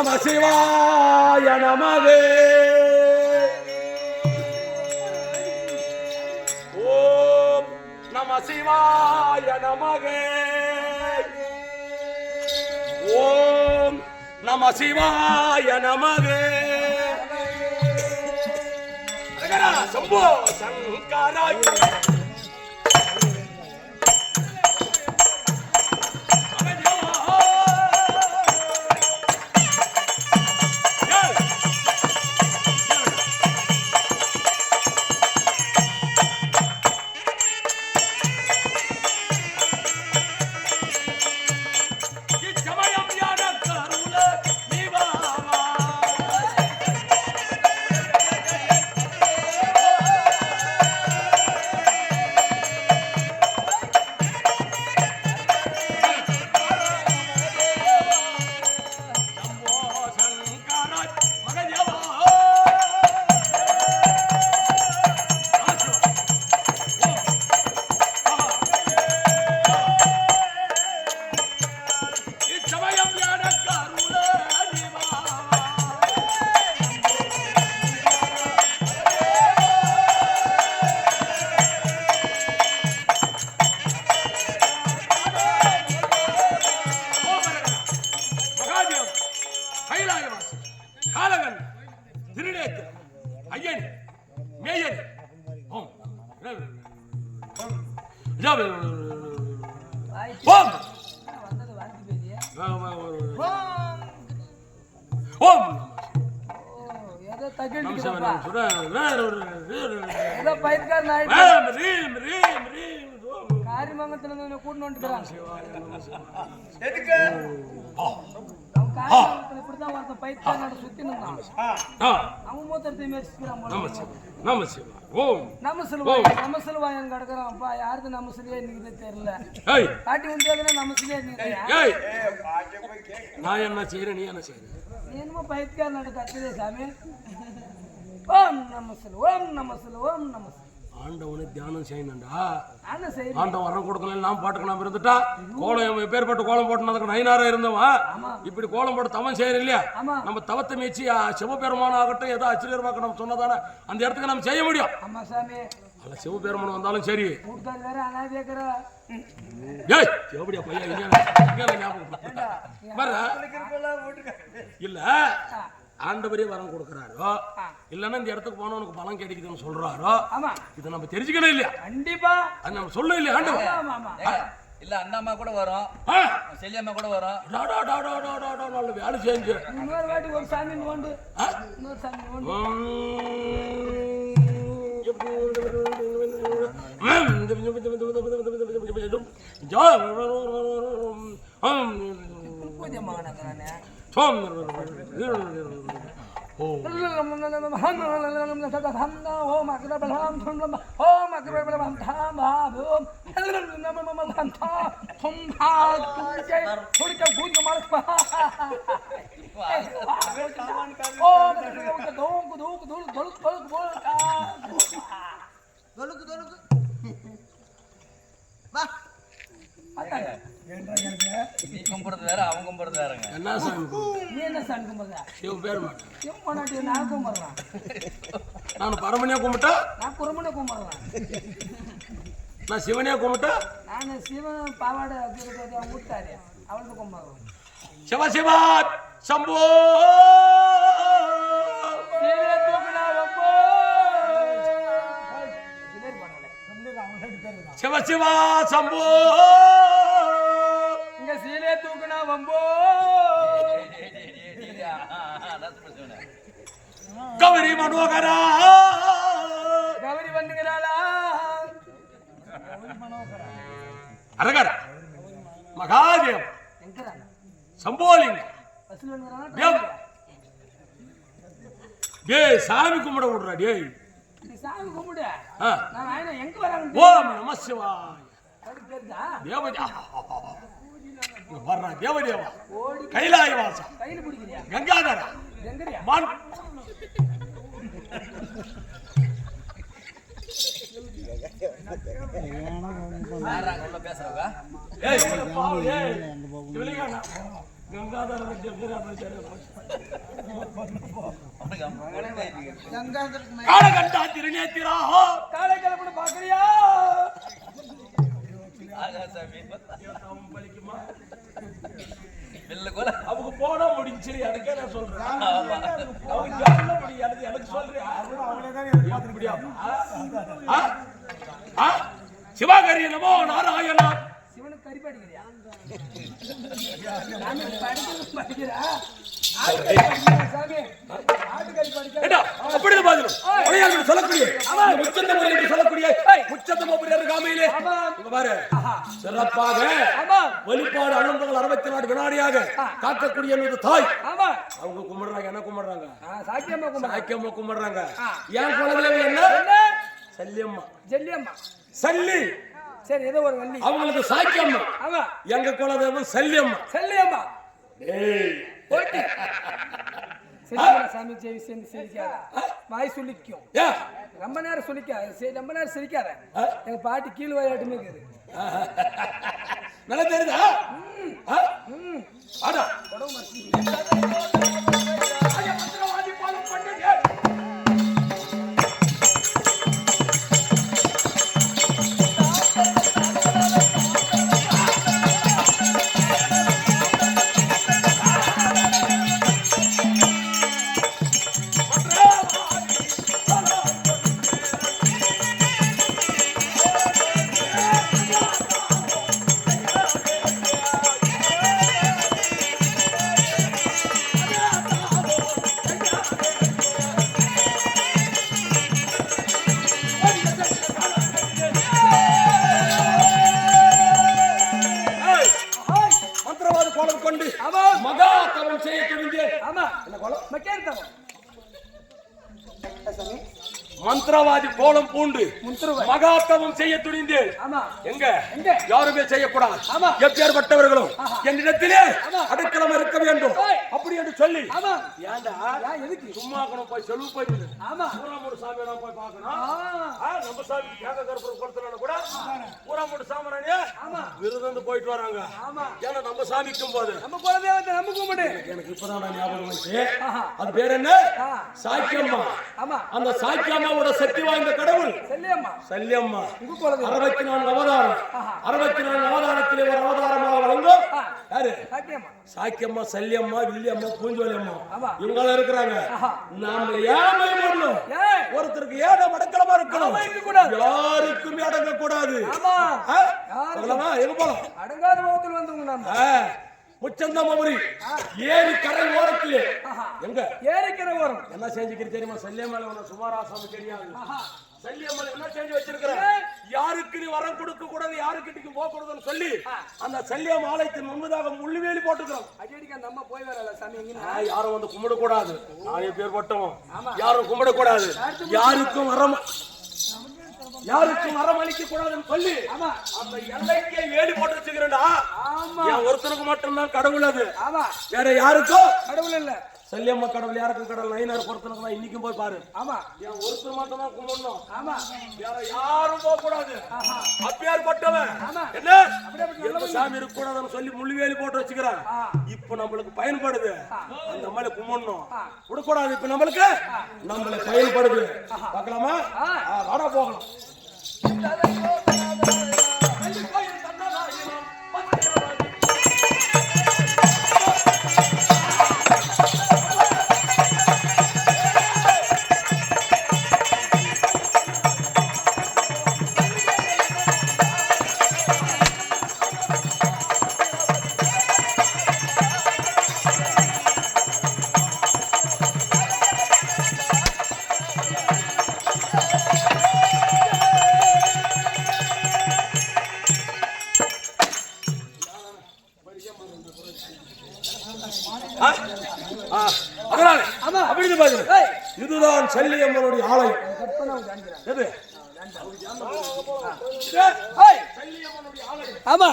நம சிவாய நமகே. ஓம் நம சிவாய நமகே. ஓம் நம சிவாய நமகே. சம்போ சங்கராய. காரிமங்கத்துல இருந்து கூட்டு வந்துக்கிறான் எதுக்கு? இப்படிதான் ஒருத்தன் பயிர்காரனோட சுத்தி நின்றான் ஆ. அவன் மூத்தத்தை சிவாய ஓம். நம்ம சிலுவாய் நம்ம சிலுவாயன் கிடக்குறான் அப்பா யாருது நம்ம சிலுவையே இன்னைக்கு தெரியல. ஏய். காட்டி வந்ததுன்னா நம்ம சிலுவையே நான் என்ன செய்யறேன் நீ என்ன செய்யற நீ என்னமோ பயிர்காரனோட கத்துதே சாமி. ஓம் நம்ம சிலு ஓம் நம்ம சிலு ஓம் நம்ம சிலு. ஆண்டவனை தியானம் செய்யணும்டா. ஆண்டவன் வரம் கொடுக்கல நாம் பாட்டுக்கு நாம் இருந்துட்டா கோலம் பேர்பட்டு கோலம் போட்டுனதுக்கு நைனாரா இருந்தவன். ஆமா. இப்படி கோலம் போட்டு தவம் செய்யற இல்லையா? நம்ம தவத்தை மீச்சு சிவபெருமான் ஆகட்டும் ஏதோ அச்சிரியர்வாக்க நம்ம சொன்னதானே அந்த இடத்துக்கு நம்ம செய்ய முடியும். ஆமா சாமி. அல்ல சிவபெருமான் வந்தாலும் சரி. எப்படியா பையன்? இல்ல. ஆண்டவரே வரம் கொடுக்கறாரோ? இல்லன்னா இந்த இடத்துக்கு போனா உனக்கு பலம் கிடைக்குதுன்னு சொல்றாரோ? ஆமா. இதை நம்ம தெரிஞ்சுக்கணும் இல்லையா? கண்டிப்பா. அது நம்ம சொல்ல இல்லையா ஆண்டவர்? இல்ல அந்த அம்மா கூட வரும். ஆ, செல்லியம்மா கூட வரும். டா, டா, டா, டா, டா, டா, டா, நல்ல வேலை செஞ்சு. இன்னொரு வாட்டி ஒரு சாமி நோண்டு? இன்னொரு சாமி நோண்டு பூஜை Tom, கும்பிடுறது வேற அவன் கும்பிடுறது வேறங்க. என்ன சாமி நீ என்ன சாமி கும்பிடுற? இவன் பேர் மாட்டேன். என் பொண்டாட்டி நான் கும்பிடுறேன். நான் பரமனியா கும்பிட்டா? நான் குருமனை கும்பிடுறேன். நான் சிவனியா கும்பிட்டா? நான் சிவன் பாவாடை திருப்பதி அவங்க ஊட்டாரு அவளுக்கு கும்பிடுறேன். சிவ சிவா சம்போ. சிவ சிவா சம்போ! மனோகரா. கௌரி வந்துகிறாளா அரகர. மகாதேவ். சம்போலிங்க. டேய் சாமி கும்பிட விடுறா டேய். சாமி கும்பிடு. நான் எங்க வராங்க? ஓம் நம சிவாய் தேவதா வர்றா தேவதேவா. கைலாய வாசா கையில் பிடிக்கிறியா? கங்காதரா. மான் காலகண்டா திருநேத்திரா காலை கிளம்பு பாக்குறியா? அவங்க போனா முடிஞ்சு எனக்கே நான் சொல்றேன் அவங்க சொல்ல முடியாது எனக்கு சொல்றியா எப்படியா? ஆ? ஆ? சிவகரி நமோ நாராயணா சிவனுக்கு கறி படிக்கிறியா சாமி படிக்கிறது படிக்கிறா ஆட்டுக்கறி படிக்கிறா சாமி ஆட்டுக்கறி படிக்கிறா ஏண்டா, அப்படிதான் பாக்கணும். உடையார்கள் சொல்லக்கூடிய இந்த முச்சந்த முறை என்று சொல்லக்கூடிய முச்சந்த முறை இருக்காமையிலே ஆமா இங்க பாரு. சிறப்பாக வெளிப்பாடு அனுபவங்கள் அறுபத்தி நாலு வினாடியாக காக்கக்கூடிய தாய். அவங்க கும்பிடுறாங்க என்ன கும்பிடுறாங்க? சாக்கியம்மா கும்பிடு சாக்கியம்மா கும்பிடுறாங்க. என் குலதெய்வம் என்ன? சல்லியம்மா. ஜெல்லியம்மா. சல்லி. சரி ஏதோ ஒரு வள்ளி. அவங்களுக்கு சாக்கியம்மா. ஆமா. எங்க குலதெய்வம் சல்லியம்மா. செல்லியம்மா. போயிட்டு. சிரிக்காத சாமி ஜெய் சேர்ந்து சிரிக்காத. வாய் சுளிக்கும். ஏ ரொம்ப நேரம் சுளிக்காத சரி ரொம்ப நேரம் சிரிக்காத? எங்க பாட்டி கீழ் வாயாட்டுமே இருக்குது நல்லா தெரியுதா? ஆடா. உடம்பு கொண்டு ஆமா மகா தவம் செய்ய துணிந்தேன் ஆமா என்ன கோலம் சாமி? மந்திரவாதி கோலம் பூண்டு மகாத்தவம் செய்ய துணிந்தேன் ஆமா எங்க? யாருமே செய்யக்கூடாது ஆமா. எப்பேற்பட்டவர்களும் என்னிடத்திலே. அடைக்கலம் இருக்க வேண்டும். அப்படி என்று சொல்லி. ஆமா. ஏன்டா? ஏன் எதுக்கு? சும்மா கூட போய் செலவு போயிடுது ஆமா. ஊராமூடு சாமி நான் போய் பார்க்கணும். நம்ம சாமி கேக கருப்பர் கொடுத்தனால கூட ஊராமூடு சாமரானே ஆமா. விருதுந்து போயிட்டு வராங்க. ஆமா. ஏன்னா நம்ம சாமிக்கும் போது. நம்ம குலதெய்வத்தை நம்ம கும்பிடு. எனக்கு இப்பதான் ஞாபகம் வந்துச்சு. அது பேர் என்ன? சாக்கியம்மா. ஆமா. அந்த சாக்கியம்மாவோட சக்தி வாய்ந்த கடவுள். செல்லியம்மா. சல்லியம்மா. அறுபத்தி நான்கு அவதாரம். அறுபத்தி நான்கு அவதாரத்திலே ஒரு அவதாரமாக வழங்கும். யாரு? சாக்கியம்மா. சாக்கியம்மா சல்லியம்மா வில்லியம்மா பூஞ்சோலி அம்மா ஆமா. இவங்க இருக்கிறாங்க. நாம ஏன் பண்ணணும் ஒருத்தருக்கு ஏன் அடக்கலமா இருக்கணும். யாருக்குமே அடங்க கூடாது? எங்க போலாம்? அடங்காத முகத்தில் வந்தவங்க நம்ம. முச்சந்தமபுரி ஏரி கரை ஓரத்திலே. எங்க? ஏரிக்கிற ஓரம். என்ன செஞ்சுக்கிறது தெரியுமா? சல்லியம்மாள் உன சுமாராசாமி தெரியாது. என்ன செஞ்சு வச்சிருக்கிற. ஏய். யாருக்கு நீ வரம் கொடுக்க கூடாது யாருக்கிட்டையும் போக கூடாதுன்னு சொல்லி அந்த சல்லியம் ஆலயத்தின் முன்பதாக முள்ளுவேலி போட்டுக்கிறோம் அடிக்கடிக்கு அந்த அம்மா போய் வரல சாமி யாரும் வந்து கும்பிட கூடாது நானே பேர் பட்டோம் யாரும் கும்பிட கூடாது யாருக்கும் வரம் யாருக்கும் வரம் அளிக்க கூடாதுன்னு சொல்லி அந்த எல்லைக்கே வேலி போட்டு வச்சுக்கிறேன்டா ஒருத்தனுக்கு மட்டும்தான் கடவுள் அது. ஆமா. வேற யாருக்கும் கடவுள் இல்ல. சல்லியம்மா கடவுள் யாருக்கும் கடவுள்? நயினார் பொறுத்தனுக்கு தான் இன்னைக்கும் போய் பாரு. ஆமா. என் ஒருத்தர் மட்டும் தான் கும்பிடணும். ஆமா. வேற யாரும் போக கூடாது. ஆஹா. அப்பேற்பட்டவன் ஆமா. என்ன? எந்த சாமி இருக்க கூடாதுன்னு சொல்லி முள்ளுவேலி போட்டு வச்சுக்கிறான். இப்ப நம்மளுக்கு பயன்படுது. அந்த மாதிரி கும்பிடணும். விடக்கூடாது இப்ப நம்மளுக்கு? நம்மளுக்கு பயன்படுது பார்க்கலாமா? வாடா போகலாம். அப்படி பாருங்க. இதுதான் ஆலயம். எது? இது? சல்லியம்மனுடைய ஆலயம். ஆமா.